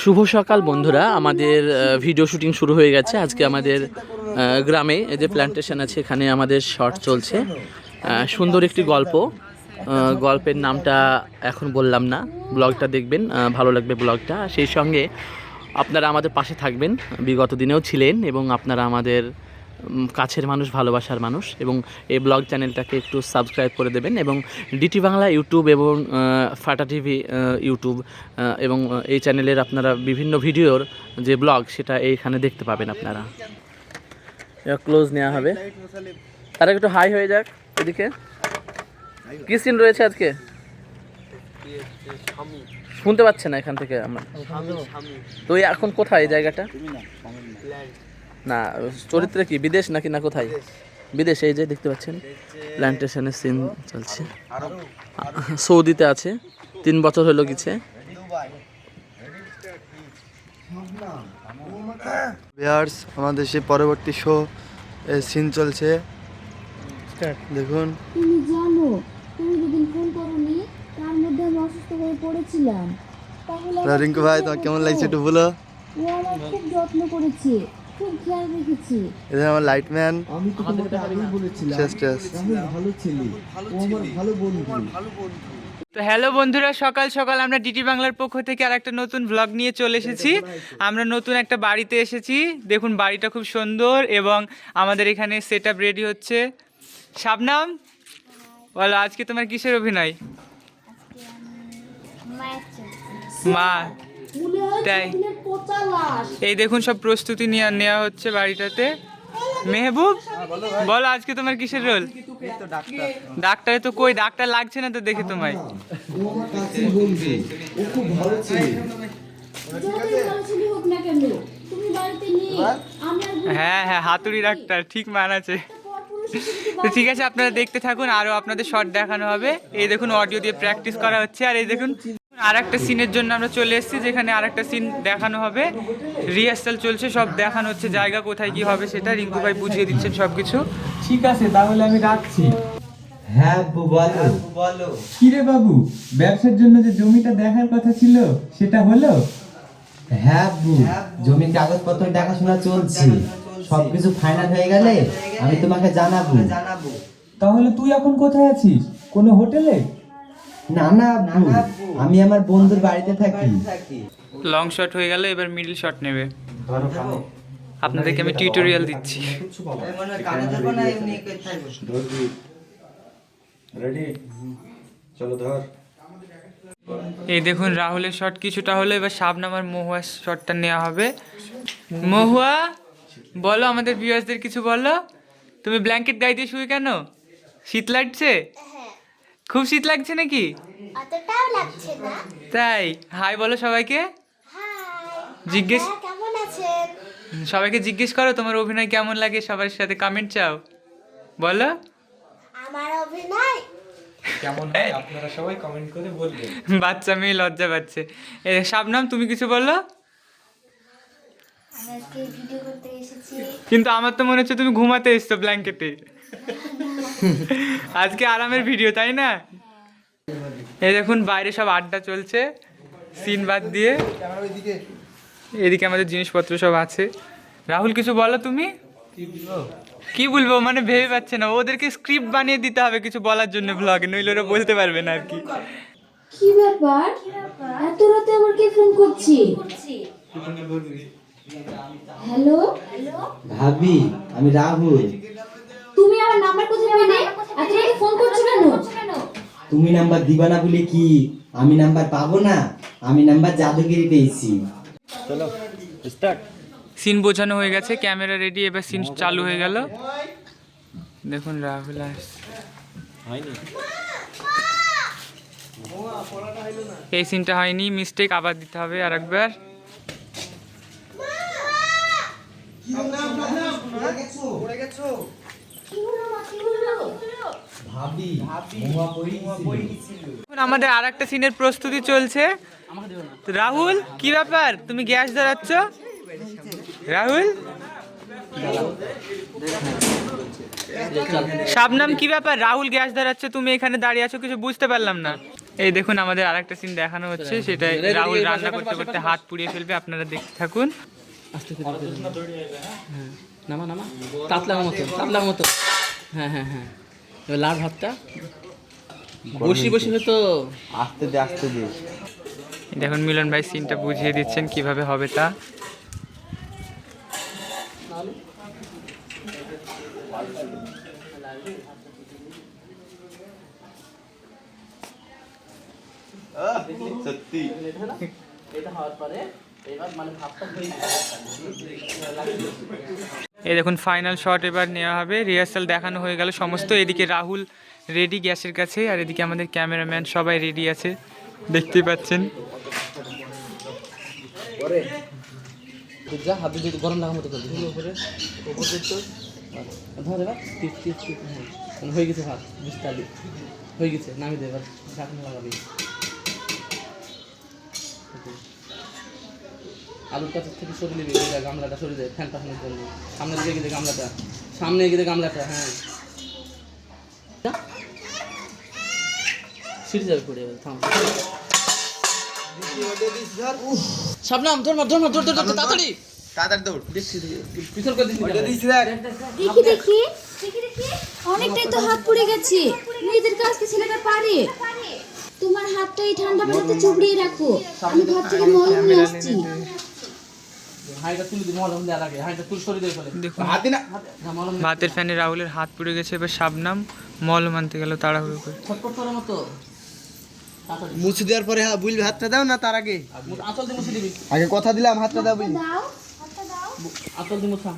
শুভ সকাল, বন্ধুরা। আমাদের ভিডিও শুটিং শুরু হয়ে গেছে। আজকে আমাদের গ্রামে যে প্ল্যান্টেশন আছে, এখানে আমাদের শর্ট চলছে। সুন্দর একটি গল্প। গল্পের নামটা এখন বললাম না। ব্লগটা দেখবেন ভালো লাগবে ব্লগটা। সেই সঙ্গে আপনারা আমাদের পাশে থাকবেন। বিগত দিনেও ছিলেন এবং আপনারা আমাদের কাছের মানুষ ভালোবাসার মানুষ। এবং এই ব্লগ চ্যানেলটাকে একটু সাবস্ক্রাইব করে দেবেন এবং ডিটি বাংলা ইউটিউব এবং ফাটা টিভি ইউটিউব এবং এই চ্যানেলের আপনারা বিভিন্ন ভিডিওর যে ব্লগ সেটা এইখানে দেখতে পাবেন আপনারা। ক্লোজ নেওয়া হবে। আর একটু হাই হয়ে যাক এদিকে। কি সিন রয়েছে আজকে? শুনতে পাচ্ছে না এখান থেকে আমরা। তো এখন কোথায় এই জায়গাটা? না চরিত্রে কি? বিদেশ নাকি না কোথায়? বিদেশে এই যে দেখতে পাচ্ছেন প্ল্যান্টেশনের সিন চলছে। সৌদিতে আছে তিন বছর হলো গেছে। বিয়ার্স আমাদের সেই পরবর্তী শো সিন চলছে। দেখুন। তুমি জানো তুমি যেদিন ফোন করনি তার মধ্যে আমি অসুস্থ হয়ে পড়েছিলাম। তাহলে রিঙ্কু ভাই তোমার কেমন লাগছে একটু বলো। ও আমার খুব যত্ন করেছে। আমার লাইটম্যান আমি তো তোমাকে আগেই বলেছিলাম। শেষ টেস রাহুল ভালো ছেলে। ও আমার ভালো বন্ধু। তো হ্যালো বন্ধুরা সকাল সকাল আমরা ডিটি বাংলার পক্ষ থেকে আর একটা নতুন ব্লগ নিয়ে চলে এসেছি। আমরা নতুন একটা বাড়িতে এসেছি। দেখুন বাড়িটা খুব সুন্দর এবং আমাদের এখানে সেট আপ রেডি হচ্ছে। শাবনাম বলো আজকে তোমার কিসের অভিনয়? মা। তাই। এই দেখুন সব প্রস্তুতি নেওয়া নেওয়া হচ্ছে বাড়িটাতে। মেহবুব বলো আজকে তোমার কিসের রোল ডাক্তারে। তো কই ডাক্তার লাগছে না তো দেখে তোমায়। ও আমার কাছের বন্ধু ও খুব ভালো ছেলে যতই ভালো ছেলে হোক না কেন তুমি বাড়িতে নেই আমি আর বুড়ি হ্যাঁ হ্যাঁ হাতুড়ি ডাক্তার ঠিক মানাছে তো ঠিক আছে আপনারা দেখতে থাকুন আরও আপনাদের শর্ট দেখানো হবে। এই দেখুন অডিও দিয়ে প্র্যাকটিস করা হচ্ছে আর এই দেখুন আর একটা সিনের জন্য আমরা চলে এসেছি যেখানে আর একটা সিন দেখানো হবে। রিহার্সাল চলছে সব দেখানো হচ্ছে জায়গা কোথায় কি হবে সেটা রিঙ্কু ভাই বুঝিয়ে দিচ্ছেন সব কিছু ঠিক আছে তাহলে আমি রাখছি। হ্যাঁ আব্বু বলো। বলো। কিরে বাবু ব্যবসার জন্য যে জমিটা দেখার কথা ছিল সেটা হলো? হ্যাঁ আব্বু জমির কাগজপত্র দেখাশোনা চলছে। সবকিছু ফাইনাল হয়ে গেলে আমি তোমাকে জানাব জানাব। তাহলে তুই এখন কোথায় আছিস? কোনো হোটেলে? না না আব্বু আমি আমার বন্ধুর বাড়িতে থাকি। লং শট হয়ে গেল এবার মিডল শট নেবে। আপনাদেরকে আমি টিউটোরিয়াল দিচ্ছি। এই দেখুন রাহুলের শট কিছুটা হলো এবার শাবনাম আর মহুয়ার শটটা নেওয়া হবে। মহুয়া বলো আমাদের ভিউয়ার্সদের কিছু বলো। তুমি ব্ল্যাঙ্কেট গায়ে দিয়ে শুয়ে কেন? শীত লাগছে? খুব শীত লাগছে নাকি? অতটাও লাগছে না। তাই হাই বলো সবাইকে। জিজ্ঞেস কেমন আছেন? সবাইকে জিজ্ঞেস করো তোমার অভিনয় কেমন লাগে সবার সাথে কমেন্ট চাও। বলো। আমার অভিনয়? বাচ্চা মেয়ে লজ্জা পাচ্ছে। এ শাবনাম তুমি কিছু বলল আমি আজকে ভিডিও করতে এসেছি। কিন্তু আমার তো মনে হচ্ছে তুমি ঘুমাতে এসছো ব্ল্যাঙ্কেটে আজকে আরামের ভিডিও তাই না? এই দেখুন বাইরে সব আড্ডা চলছে সিন বাদ দিয়ে। এদিকে আমাদের জিনিসপত্র সব আছে। রাহুল কিছু বলো তুমি? কি বলব মানে ভেবে পাচ্ছে না। ওদেরকে স্ক্রিপ্ট বানিয়ে দিতে হবে কিছু বলার জন্য ব্লগে নইলে ওরা বলতে পারবে না আর কি। কি ব্যাপার? এত রাতে আবার কে ফোন করছি? হ্যালো? ভাবি আমি রাহুল। তুমি আমার নাম্বার ফোন করছ কেন তুমি নাম্বার দিবা না বলে কি? আমি নাম্বার পাবো না? আমি নাম্বার জাদুগিরি পেয়েছি। সিন বোঝানো হয়ে গেছে ক্যামেরা রেডি এবার সিন চালু হয়ে গেল। দেখুন রাহুল এই সিনটা হয়নি মিস্টেক আবার দিতে হবে আর একবার এখন আমাদের আর একটা সিনের প্রস্তুতি চলছে। রাহুল কি ব্যাপার? তুমি গ্যাস ধরাচ্ছ? রাহুল? শাবনাম কি ব্যাপার? রাহুল গ্যাস ধরাচ্ছে তুমি এখানে দাঁড়িয়ে আছো কিছু বুঝতে পারলাম না। এই দেখুন আমাদের আরেকটা সিন দেখানো হচ্ছে। সেটা রাহুল রান্না করতে করতে হাত পুড়িয়ে ফেলবে আপনারা দেখতে থাকুন। হ্যাঁ। নামা নামা। কাতলার মতো কাতলার মতো। হ্যাঁ হ্যাঁ হ্যাঁ। এবার লাল ভাতটা। বসি বসি হয়তো। আস্তে দে আস্তে দে। দেখুন মিলন ভাই সিনটা বুঝিয়ে দিচ্ছেন কীভাবে হবে তা। সত্যি। এটা হওয়ার পরে এবার মানে ভাতটা হয়ে এই দেখুন ফাইনাল শট এবার নেওয়া হবে। রিহার্সাল দেখানো হয়ে গেল সমস্ত। এদিকে রাহুল রেডি গ্যাসের কাছে, আর এদিকে আমাদের ক্যামেরাম্যান সবাই রেডি আছে। দেখতেই পাচ্ছেন। হ্যাঁ গেছে লাগাবি। আলুর কাছের থেকে সরিয়ে নিবি যে গামলাটা সরিয়ে দে ফ্যানটা ফ্যানের জন্য সামনে দিকে গিয়ে গামলাটা সামনে গিয়ে গামলাটা হ্যাঁ। সিঁড়ি যাবে পড়ে এবার থাম। সাবনাম ধর মার ধর মার ধর ধর তাড়াতাড়ি। তাড়াতাড়ি দৌড়। দেখছি পিছন করে দিচ্ছি দেখি। দেখি দেখি দেখি অনেকটাই তো হাত পুড়ে গেছে। মেয়েদের কাজকে ছেলেটা পারে? তোমার হাতটা এই ঠান্ডা পানিতে চুবড়িয়ে রাখো। আমি ঘর থেকে মলম নিয়ে আসছি ভাতের ফ্যানে রাহুলের হাত পুড়ে গেছে এবার শাবনাম মল মানতে গেল তাড়াহুড়ো করে। মুছে দেওয়ার পরে হ্যাঁ বুঝবি হাতটা দাও না তার আগে? মুছে আগে কথা দিলাম হাতটা দাও বুঝলি দাও হাতটা দাও। আঁচল দিয়ে মুছা।